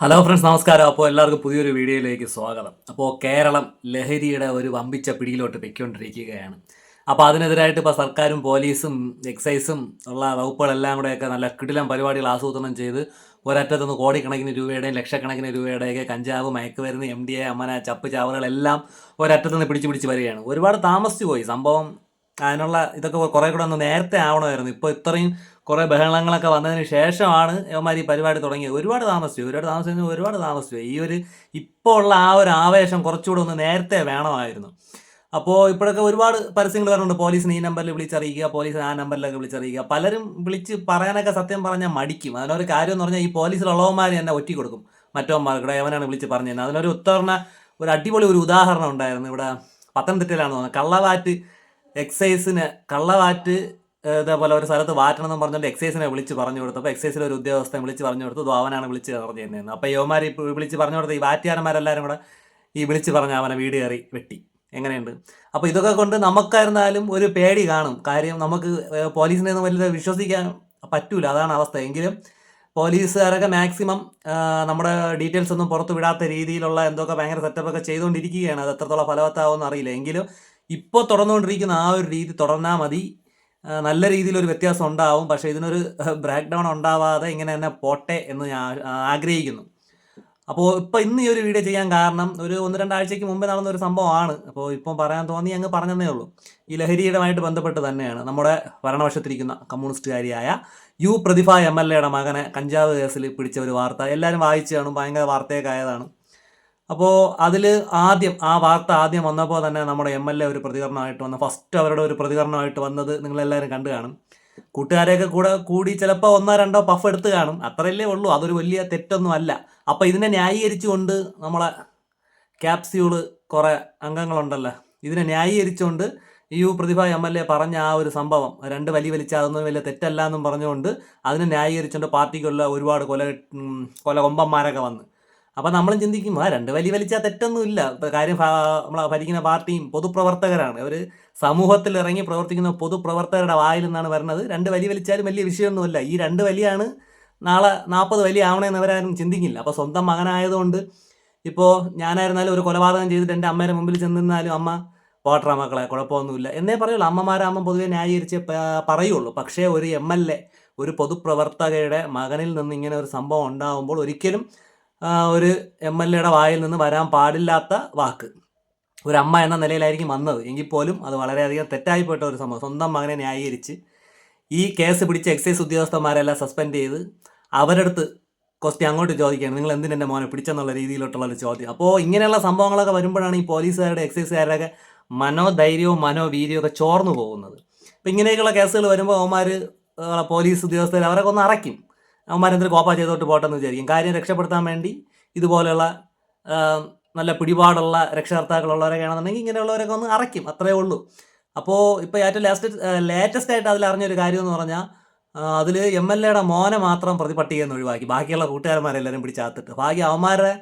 Hello friends നമസ്കാരം. അപ്പോൾ എല്ലാവർക്കും പുതിയൊരു വീഡിയോയിലേക്ക് സ്വാഗതം. അപ്പോൾ കേരളം ലഹരിയുടെ ഒരു വമ്പിച്ച പിടിയിലോട്ട് പൊയ്ക്കൊണ്ടിരിക്കുകയാണ്. അപ്പോൾ അതിനെതിരായിട്ട് ഇപ്പോൾ സർക്കാരും പോലീസും എക്സൈസും ഉള്ള വകുപ്പുകളെല്ലാം കൂടെയൊക്കെ നല്ല കിടിലം പരിപാടികൾ ആസൂത്രണം ചെയ്ത് ഒരറ്റത്തുനിന്ന് കോടിക്കണക്കിന് രൂപയുടെയും ലക്ഷക്കണക്കിന് രൂപയുടെയൊക്കെ കഞ്ചാവ് മയക്കുമരുന്ന് എം ഡി എ അമ്മന ചപ്പ് ചാവറുകളെല്ലാം ഒരറ്റത്തുനിന്ന് പിടിച്ച് പിടിച്ച് വരികയാണ്. ഒരുപാട് താമസിച്ചു പോയി. സംഭവം അതിനുള്ള ഇതൊക്കെ കുറേ കൂടെ ഒന്ന് നേരത്തെ ആവണമായിരുന്നു. ഇപ്പോൾ ഇത്രയും കുറേ ബഹളങ്ങളൊക്കെ വന്നതിന് ശേഷമാണ് ഇവന്മാർ ഈ പരിപാടി തുടങ്ങിയത്. ഒരുപാട് താമസിച്ചു. ഒരുപാട് താമസിച്ചു ഒരുപാട് താമസിച്ചു. ഈ ഒരു ഇപ്പോൾ ഉള്ള ആ ഒരു ആവേശം കുറച്ചുകൂടെ ഒന്ന് നേരത്തെ വേണമായിരുന്നു. അപ്പോൾ ഇപ്പോഴൊക്കെ ഒരുപാട് പരസ്യങ്ങൾ വരുന്നുണ്ട് പോലീസിന് ഈ നമ്പറിൽ വിളിച്ചറിയിക്കുക പോലീസിന് ആ നമ്പറിലൊക്കെ വിളിച്ചറിയിക്കുക. പലരും വിളിച്ച് പറയാനൊക്കെ സത്യം പറഞ്ഞാൽ മടിക്കും. അതിനൊരു കാര്യം എന്ന് പറഞ്ഞാൽ ഈ പോലീസിലുള്ളവന്മാർ തന്നെ ഒറ്റി കൊടുക്കും. മറ്റോന്മാർക്കിടെ എവനാണ് വിളിച്ച് പറഞ്ഞു തന്നെ അതിനൊരു ഉത്തരണ ഒരു അടിപൊളി ഒരു ഉദാഹരണം ഉണ്ടായിരുന്നു. ഇവിടെ പത്തനംതിട്ടയിലാണ് തോന്നുന്നത് കള്ളവാറ്റ് എക്സൈസിന് കള്ളവാറ്റ് ഇതേപോലെ ഒരു സ്ഥലത്ത് വാറ്റണം എന്ന് പറഞ്ഞുകൊണ്ട് എക്സൈസിനെ വിളിച്ച് പറഞ്ഞു കൊടുത്തു. അപ്പോൾ എക്സൈസിലെ ഒരു ഉദ്യോഗസ്ഥനെ വിളിച്ച് പറഞ്ഞു കൊടുത്തു. ദ്വാവനാണ് വിളിച്ച് പറഞ്ഞു തന്നെയെന്ന് അപ്പോൾ യോമാർ വിളിച്ച് പറഞ്ഞു കൊടുത്ത ഈ വാറ്റുകാരന്മാരെല്ലാവരും കൂടെ ഈ വിളിച്ച് പറഞ്ഞ അവനെ വീട് കയറി വെട്ടി. എങ്ങനെയുണ്ട്? അപ്പോൾ ഇതൊക്കെ കൊണ്ട് നമുക്കായിരുന്നാലും ഒരു പേടി കാണും. കാര്യം നമുക്ക് പോലീസിനെ ഒന്നും വലിയ വിശ്വസിക്കാൻ പറ്റൂല. അതാണ് അവസ്ഥ. എങ്കിലും പോലീസുകാരൊക്കെ മാക്സിമം നമ്മുടെ ഡീറ്റെയിൽസ് ഒന്നും പുറത്തു വിടാത്ത രീതിയിലുള്ള എന്തൊക്കെ ഭയങ്കര സെറ്റപ്പൊക്കെ ചെയ്തുകൊണ്ടിരിക്കുകയാണ്. അത് എത്രത്തോളം ഫലവത്താവുമെന്ന് അറിയില്ല. എങ്കിലും ഇപ്പോൾ തുടർന്നുകൊണ്ടിരിക്കുന്ന ആ ഒരു രീതി തുടർന്നാൽ മതി. നല്ല രീതിയിലൊരു വ്യത്യാസം ഉണ്ടാവും. പക്ഷേ ഇതിനൊരു ബ്രേക്ക് ഡൗൺ ഉണ്ടാവാതെ ഇങ്ങനെ തന്നെ പോട്ടെ എന്ന് ഞാൻ ആഗ്രഹിക്കുന്നു. അപ്പോൾ ഇപ്പോൾ ഇന്ന് ഈ ഒരു വീഡിയോ ചെയ്യാൻ കാരണം ഒരു ഒന്ന് രണ്ടാഴ്ചയ്ക്ക് മുമ്പേ നടന്ന ഒരു സംഭവമാണ്. അപ്പോൾ ഇപ്പം പറയാൻ തോന്നി അങ്ങ് പറഞ്ഞതേ ഉള്ളൂ. ഈ ലഹരിയുമായിട്ട് ബന്ധപ്പെട്ട് തന്നെയാണ് നമ്മുടെ ഭരണപക്ഷത്തിരിക്കുന്ന കമ്മ്യൂണിസ്റ്റുകാരിയായ യു പ്രതിഭ എം എൽ എയുടെ മകനെ കഞ്ചാവ് കേസിൽ പിടിച്ച ഒരു വാർത്ത. എല്ലാവരും വായിച്ചു കാണും. ഭയങ്കര വാർത്തയൊക്കെ ആയതാണ്. അപ്പോൾ അതിൽ ആദ്യം ആ വാർത്ത ആദ്യം വന്നപ്പോൾ തന്നെ നമ്മുടെ എം എൽ എ ഒരു പ്രതികരണമായിട്ട് വന്ന. ഫസ്റ്റ് അവരുടെ ഒരു പ്രതികരണമായിട്ട് വന്നത് നിങ്ങളെല്ലാവരും കണ്ടു കാണും. കൂട്ടുകാരെയൊക്കെ കൂടെ കൂടി ചിലപ്പോൾ ഒന്നോ രണ്ടോ പഫ് എടുത്ത് കാണും. അത്രയല്ലേ ഉള്ളൂ. അതൊരു വലിയ തെറ്റൊന്നും അല്ല. അപ്പോൾ ഇതിനെ ന്യായീകരിച്ചുകൊണ്ട് നമ്മളെ ക്യാപ്സ്യൂൾ കുറേ അംഗങ്ങളുണ്ടല്ലോ. ഇതിനെ ന്യായീകരിച്ചുകൊണ്ട് U Prathibha M L A പറഞ്ഞ ആ ഒരു സംഭവം രണ്ട് വലി വലിച്ച അതൊന്നും വലിയ തെറ്റല്ല എന്നും പറഞ്ഞുകൊണ്ട് അതിനെ ന്യായീകരിച്ചുകൊണ്ട് പാർട്ടിക്കുള്ള ഒരുപാട് കൊല കൊല കൊമ്പന്മാരൊക്കെ വന്ന്. അപ്പോൾ നമ്മൾ ചിന്തിക്കും ആ രണ്ട് വലിയ വലിച്ചാൽ തെറ്റൊന്നുമില്ല. കാര്യം നമ്മൾ ഭരിക്കുന്ന പാർട്ടിയും പൊതുപ്രവർത്തകരാണ്. അവർ സമൂഹത്തിൽ ഇറങ്ങി പ്രവർത്തിക്കുന്ന പൊതുപ്രവർത്തകരുടെ വായിൽ നിന്നാണ് വരുന്നത്. രണ്ട് വലിയ വലിച്ചാലും വലിയ വിഷയമൊന്നുമില്ല. ഈ രണ്ട് വലിയാണ് നാളെ നാൽപ്പത് വലിയ ആവണമെന്ന് അവരാരും ചിന്തിക്കില്ല. അപ്പോൾ സ്വന്തം മകനായതുകൊണ്ട് ഇപ്പോൾ ഞാനായിരുന്നാലും ഒരു കൊലപാതകം ചെയ്തിട്ട് എന്റെ അമ്മയുടെ മുമ്പിൽ ചെന്നിരുന്നാലും അമ്മ വോട്ടറാ മക്കളെ കുഴപ്പമൊന്നുമില്ല. എന്നേ പറയുള്ളൂ. അമ്മമാരാകുമ്പോൾ പൊതുവെ ന്യായീകരിച്ച് പറയുള്ളൂ. പക്ഷേ ഒരു എം എൽ എ ഒരു പൊതുപ്രവർത്തകയുടെ മകനിൽ നിന്ന് ഇങ്ങനെ ഒരു സംഭവം ഉണ്ടാകുമ്പോൾ ഒരിക്കലും ഒരു എം എൽ എയുടെ വായിൽ നിന്ന് വരാൻ പാടില്ലാത്ത വാക്ക്. ഒരു അമ്മ എന്ന നിലയിലായിരിക്കും വന്നത്. എങ്കിൽ പോലും അത് വളരെയധികം തെറ്റായിപ്പോയിട്ട ഒരു സംഭവം. സ്വന്തം മകനെ ന്യായീകരിച്ച് ഈ കേസ് പിടിച്ച എക്സൈസ് ഉദ്യോഗസ്ഥന്മാരെല്ലാം സസ്പെൻഡ് ചെയ്ത് അവരടുത്ത് ക്വസ്റ്റ്യൻ അങ്ങോട്ട് ചോദിക്കുകയാണ്. നിങ്ങൾ എന്തിന് എന്റെ മോനെ പിടിച്ചെന്നുള്ള രീതിയിലോട്ടുള്ള ഒരു ചോദ്യം? അപ്പോൾ ഇങ്ങനെയുള്ള സംഭവങ്ങളൊക്കെ വരുമ്പോഴാണ് ഈ പോലീസുകാരുടെ എക്സൈസുകാരുടെയൊക്കെ മനോധൈര്യവും മനോവീര്യവും ഒക്കെ ചോർന്നു പോകുന്നത്. അപ്പോൾ ഇങ്ങനെയൊക്കെയുള്ള കേസുകൾ വരുമ്പോൾ അവന്മാർ പോലീസ് ഉദ്യോഗസ്ഥർ അവരൊക്കെ ഒന്ന് അറയ്ക്കും. അവന്മാരെന്തൊരു കോപ്പ ചെയ്തോട്ട് പോട്ടെന്ന് വിചാരിക്കും. കാര്യം രക്ഷപ്പെടുത്താൻ വേണ്ടി ഇതുപോലെയുള്ള നല്ല പിടിപാടുള്ള രക്ഷകർത്താക്കളുള്ളവരൊക്കെ ആണെന്നുണ്ടെങ്കിൽ ഇങ്ങനെയുള്ളവരൊക്കെ ഒന്ന് അറയ്ക്കും. അത്രേ ഉള്ളൂ. അപ്പോൾ ഇപ്പോൾ ഏറ്റവും ലാസ്റ്റ് ലേറ്റസ്റ്റ് ആയിട്ട് അതിൽ അറിഞ്ഞൊരു കാര്യം എന്ന് പറഞ്ഞാൽ അതിൽ എം എൽ എയുടെ മോനെ മാത്രം പ്രതിപട്ടികയിൽ ഒഴിവാക്കി. ബാക്കിയുള്ള കൂട്ടുകാരന്മാരെല്ലാവരും പിടിച്ചാത്തിട്ട് ഭാഗ്യം അവന്മാരെ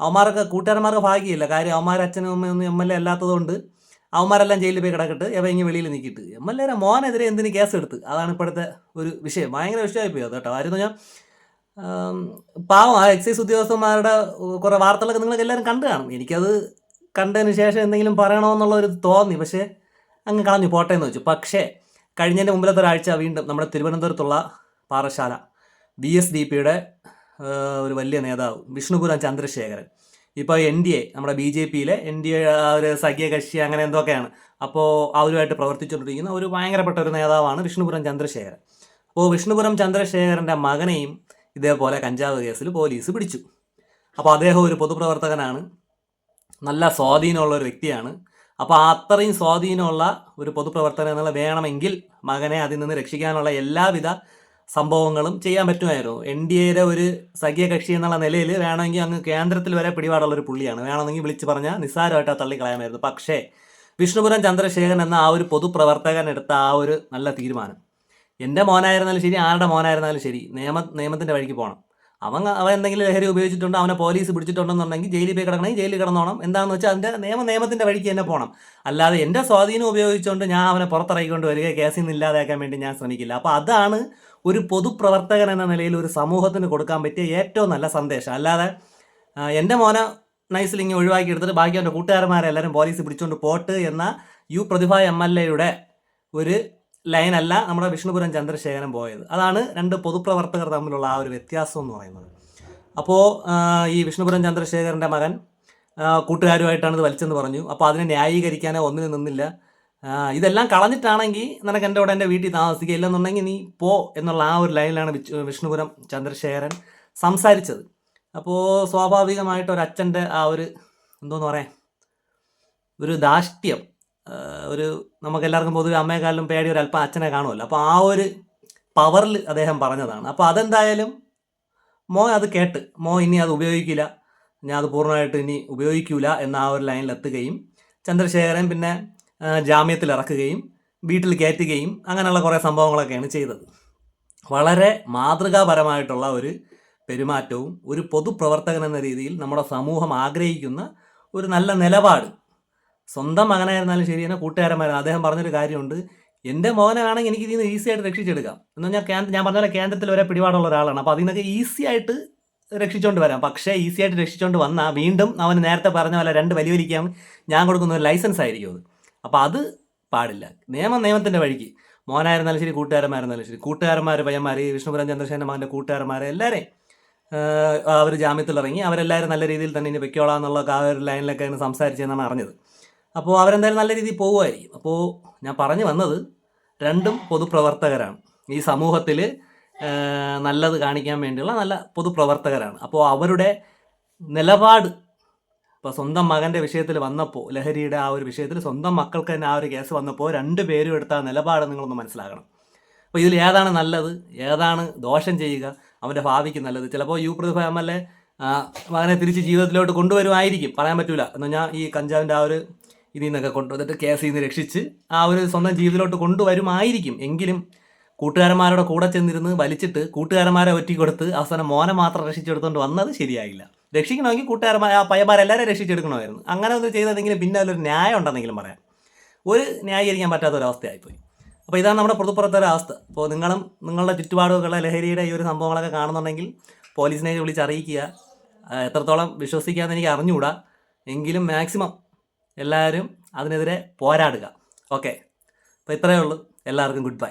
അവന്മാരൊക്കെ കൂട്ടുകാരന്മാർക്ക് ഭാഗ്യമില്ല. കാര്യം അവന്മാരെ അച്ഛനും അമ്മയൊന്നും എം എൽ എ അല്ലാത്തതുകൊണ്ട് അവന്മാരെല്ലാം ജയിലിൽ പോയി കിടക്കട്ട് എവ ഇങ്ങനെ വെളിയിൽ നീക്കിയിട്ട് എം എൽ എയുടെ മോനെതിരെ എന്തിന് കേസ് എടുത്ത് അതാണ് ഇപ്പോഴത്തെ ഒരു വിഷയം. ഭയങ്കര വിഷയമായി പോയി കേട്ടോ. ആരും ഞാൻ പാവം ആ എക്സൈസ് ഉദ്യോഗസ്ഥന്മാരുടെ കുറേ വാർത്തകളൊക്കെ നിങ്ങൾക്ക് എല്ലാവരും കണ്ടു കാണും. എനിക്കത് കണ്ടതിന് ശേഷം എന്തെങ്കിലും പറയണമെന്നുള്ള ഒരു തോന്നി. പക്ഷേ അങ്ങ് കളഞ്ഞു. പോട്ടെ എന്ന് വെച്ചു. പക്ഷേ കഴിഞ്ഞതിന്റെ മുമ്പിലത്തെ ഒരാഴ്ച വീണ്ടും നമ്മുടെ തിരുവനന്തപുരത്തുള്ള പാറശാല ബി എസ് ഡി പിയുടെ ഒരു വലിയ നേതാവ് വിഷ്ണുപുരം ചന്ദ്രശേഖരൻ. ഇപ്പോൾ എൻ ഡി എ നമ്മുടെ ബി ജെ പിയിലെ എൻ ഡി എ ഒരു സഖ്യകക്ഷി അങ്ങനെ എന്തൊക്കെയാണ്. അപ്പോൾ അവരുമായിട്ട് പ്രവർത്തിച്ചുകൊണ്ടിരിക്കുന്ന ഒരു ഭയങ്കരപ്പെട്ട ഒരു നേതാവാണ് വിഷ്ണുപുരം ചന്ദ്രശേഖരൻ. അപ്പോൾ വിഷ്ണുപുരം ചന്ദ്രശേഖരന്റെ മകനെയും ഇതേപോലെ കഞ്ചാവ് കേസിൽ പോലീസ് പിടിച്ചു. അപ്പോൾ അദ്ദേഹം ഒരു പൊതുപ്രവർത്തകനാണ്. നല്ല സ്വാധീനമുള്ള ഒരു വ്യക്തിയാണ്. അപ്പോൾ അത്രയും സ്വാധീനമുള്ള ഒരു പൊതുപ്രവർത്തകൻ എന്നുള്ള വേണമെങ്കിൽ മകനെ അതിൽ നിന്ന് രക്ഷിക്കാനുള്ള എല്ലാവിധ സംഭവങ്ങളും ചെയ്യാൻ പറ്റുമായിരുന്നു. എൻ ഡി എയുടെ ഒരു സഖ്യ കക്ഷി എന്നുള്ള നിലയിൽ വേണമെങ്കിൽ അങ്ങ് കേന്ദ്രത്തിൽ വരെ പിടിപാടുള്ള ഒരു പുള്ളിയാണ്. വേണമെങ്കിൽ വിളിച്ച് പറഞ്ഞാൽ നിസ്സാരമായിട്ട് ആ തള്ളിക്കളയാമായിരുന്നു പക്ഷേ വിഷ്ണുപുരം ചന്ദ്രശേഖരൻ എന്ന ആ ഒരു പൊതുപ്രവർത്തകൻ എടുത്ത ആ ഒരു നല്ല തീരുമാനം. എന്റെ മോനായിരുന്നാലും ശരി ആരുടെ മോനായിരുന്നാലും ശരി നിയമ നിയമത്തിന്റെ വഴിക്ക് പോകണം അവൻ അവൻ എന്തെങ്കിലും ലഹരി ഉപയോഗിച്ചിട്ടുണ്ടോ? അവനെ പോലീസ് പിടിച്ചിട്ടുണ്ടെന്നുണ്ടെങ്കിൽ ജയിലിൽ പോയി കിടക്കണമെങ്കിൽ ജയിലിൽ കിടന്നോണം. എന്താണെന്ന് വെച്ചാൽ അതിന്റെ നിയമ നിയമത്തിന്റെ വഴിക്ക് തന്നെ പോകണം അല്ലാതെ എന്റെ സ്വാധീനം ഉപയോഗിച്ചുകൊണ്ട് ഞാൻ അവനെ പുറത്തിറക്കിക്കൊണ്ട് വരിക കേസിൽ നിന്ന് ഇല്ലാതാക്കാൻ വേണ്ടി ഞാൻ ശ്രമിക്കില്ല. അപ്പോൾ അതാണ് ഒരു പൊതുപ്രവർത്തകൻ എന്ന നിലയിൽ ഒരു സമൂഹത്തിന് കൊടുക്കാൻ പറ്റിയ ഏറ്റവും നല്ല സന്ദേശം. അല്ലാതെ എന്റെ മോനെ നൈസിൽ ഇങ്ങനെ ഒഴിവാക്കി എടുത്തിട്ട് ബാക്കി അവന്റെ കൂട്ടുകാരന്മാരെ എല്ലാവരും പോലീസ് പിടിച്ചുകൊണ്ട് പോട്ട് എന്ന യു പ്രതിഭ എം എൽ എയുടെ ഒരു ലൈനല്ല നമ്മുടെ വിഷ്ണുപുരം ചന്ദ്രശേഖരൻ പോയത്. അതാണ് രണ്ട് പൊതുപ്രവർത്തകർ തമ്മിലുള്ള ആ ഒരു വ്യത്യാസം എന്ന് പറയുന്നത്. അപ്പോൾ ഈ വിഷ്ണുപുരം ചന്ദ്രശേഖരന്റെ മകൻ കൂട്ടുകാരുമായിട്ടാണ് ഇത് വലിച്ചെന്ന് പറഞ്ഞു. അപ്പോൾ അതിനെ ന്യായീകരിക്കാനോ ഒന്നിനും നിന്നില്ല. ഇതെല്ലാം കളഞ്ഞിട്ടാണെങ്കിൽ നിനക്ക് എന്റെ കൂടെ എന്റെ വീട്ടിൽ താമസിക്കുക ഇല്ലെന്നുണ്ടെങ്കിൽ നീ പോ എന്നുള്ള ആ ഒരു ലൈനിലാണ് വിഷ്ണുപുരം ചന്ദ്രശേഖരൻ സംസാരിച്ചത്. അപ്പോൾ സ്വാഭാവികമായിട്ട് ഒരു അച്ഛന്റെ ആ ഒരു എന്തോന്ന് പറയാം ഒരു ദാഷ്ട്യം ഒരു നമുക്കെല്ലാവർക്കും പൊതുവെ അമ്മയെക്കാളും പേടി ഒരു അല്പം അച്ഛനെ കാണുമല്ലോ. അപ്പോൾ ആ ഒരു പവറിൽ അദ്ദേഹം പറഞ്ഞതാണ്. അപ്പോൾ അതെന്തായാലും മോ അത് കേട്ട് മോ ഇനി അത് ഉപയോഗിക്കില്ല ഞാൻ അത് പൂർണമായിട്ട് ഇനി ഉപയോഗിക്കില്ല എന്ന ആ ഒരു ലൈനിൽ എത്തുകയും ചന്ദ്രശേഖരൻ പിന്നെ ജാമ്യത്തിൽ ഇറക്കുകയും വീട്ടിൽ കയറ്റുകയും അങ്ങനെയുള്ള കുറേ സംഭവങ്ങളൊക്കെയാണ് ചെയ്തത്. വളരെ മാതൃകാപരമായിട്ടുള്ള ഒരു പെരുമാറ്റവും ഒരു പൊതുപ്രവർത്തകൻ എന്ന രീതിയിൽ നമ്മുടെ സമൂഹം ആഗ്രഹിക്കുന്ന ഒരു നല്ല നിലപാട്. സ്വന്തം മകനായിരുന്നാലും ശരി എന്നെ കൂട്ടുകാരന്മാരും അദ്ദേഹം പറഞ്ഞൊരു കാര്യമുണ്ട് എന്റെ മോനെ വേണമെങ്കിൽ എനിക്ക് ഇതിൽ നിന്ന് ഈസി ആയിട്ട് രക്ഷിച്ചെടുക്കാം. എന്ന് പറഞ്ഞാൽ കേന്ദ്ര ഞാൻ പറഞ്ഞ പോലെ കേന്ദ്രത്തിൽ ഒരേ പിടിപാടുള്ള ഒരാളാണ്. അപ്പോൾ അതിൽ നിന്നൊക്കെ ഈസി ആയിട്ട് രക്ഷിച്ചുകൊണ്ട് വരാം. പക്ഷേ ഈസി ആയിട്ട് രക്ഷിച്ചുകൊണ്ട് വന്നാൽ വീണ്ടും അവന് നേരത്തെ പറഞ്ഞ പോലെ രണ്ട് വലിയ വലിക്കാൻ ഞാൻ കൊടുക്കുന്ന ഒരു ലൈസൻസ് ആയിരിക്കും അത്. അപ്പോൾ അത് പാടില്ല. നിയമം നിയമത്തിന്റെ വഴിക്ക്. മോനായിരുന്നാലും ശരി കൂട്ടുകാരന്മാരായിരുന്നാലും ശരി. കൂട്ടുകാരന്മാർ പയ്യന്മാർ ഈ വിഷ്ണുപുരം ചന്ദ്രശേഖരൻ മകന്റെ കൂട്ടുകാരന്മാരെ എല്ലാവരെയും അവർ ജാമ്യത്തിൽ ഇറങ്ങി അവരെല്ലാവരും നല്ല രീതിയിൽ തന്നെ ഇനി വെക്കോളാം എന്നുള്ള ആ ഒരു ലൈനിലൊക്കെയാണ് സംസാരിച്ചതെന്നാണ് അറിഞ്ഞത്. അപ്പോൾ അവരെന്തായാലും നല്ല രീതിയിൽ പോകുമായിരിക്കും അപ്പോൾ ഞാൻ പറഞ്ഞു വന്നത് രണ്ടും പൊതുപ്രവർത്തകരാണ്. ഈ സമൂഹത്തിൽ നല്ലത് കാണിക്കാൻ വേണ്ടിയുള്ള നല്ല പൊതുപ്രവർത്തകരാണ്. അപ്പോൾ അവരുടെ നിലപാട് ഇപ്പോൾ സ്വന്തം മകന്റെ വിഷയത്തിൽ വന്നപ്പോൾ ലഹരിയുടെ ആ ഒരു വിഷയത്തിൽ സ്വന്തം മക്കൾക്ക് തന്നെ ആ ഒരു കേസ് വന്നപ്പോൾ രണ്ട് പേരും എടുത്ത നിലപാട് നിങ്ങളൊന്ന് മനസ്സിലാക്കണം. അപ്പോൾ ഇതിൽ ഏതാണ് നല്ലത്? ഏതാണ് ദോഷം ചെയ്യുക? അവന്റെ ഭാവിക്ക് നല്ലത്. ചിലപ്പോൾ U Prathibha M L A മകനെ തിരിച്ച് ജീവിതത്തിലോട്ട് കൊണ്ടുവരുമായിരിക്കും. പറയാൻ പറ്റൂല. എന്ന് പറഞ്ഞാൽ ഈ കഞ്ചാവിന്റെ ആ ഒരു ഇതിൽ നിന്നൊക്കെ കൊണ്ടുവന്നിട്ട് കേസിൽ നിന്ന് രക്ഷിച്ച് ആ ഒരു സ്വന്തം ജീവിതത്തിലോട്ട് കൊണ്ടുവരുമായിരിക്കും. എങ്കിലും കൂട്ടുകാരന്മാരുടെ കൂടെ ചെന്നിരുന്ന് വലിച്ചിട്ട് കൂട്ടുകാരന്മാരെ ഒറ്റി കൊടുത്ത് അവസാനം മോനെ മാത്രം രക്ഷിച്ചെടുത്തുകൊണ്ട് വന്നത് ശരിയായില്ല. രക്ഷിക്കണമെങ്കിൽ കൂട്ടുകാരന്മാർ ആ പയ്യന്മാരെല്ലാവരും രക്ഷിച്ചെടുക്കണമായിരുന്നു. അങ്ങനെ ഒന്ന് ചെയ്തതെങ്കിലും പിന്നെ അതിലൊരു ന്യായം ഉണ്ടെന്നെങ്കിലും പറയാം. ഒരു ന്യായീകരിക്കാൻ പറ്റാത്ത ഒരു അവസ്ഥയായിപ്പോയി അപ്പോൾ ഇതാണ് നമ്മുടെ പൊതുപ്പുറത്തെ അവസ്ഥ. അപ്പോൾ നിങ്ങളും നിങ്ങളുടെ ചുറ്റുപാടുകളുടെ ലഹരിയുടെ ഈ ഒരു സംഭവങ്ങളൊക്കെ കാണുന്നുണ്ടെങ്കിൽ പോലീസിനെ വിളിച്ച് അറിയിക്കുക. എത്രത്തോളം വിശ്വസിക്കാമെന്ന് എനിക്ക് അറിഞ്ഞുകൂടാ. എങ്കിലും മാക്സിമം എല്ലാവരും അതിനെതിരെ പോരാടുക. ഓക്കെ. അപ്പോൾ ഇത്രയേ ഉള്ളൂ. എല്ലാവർക്കും ഗുഡ് ബൈ.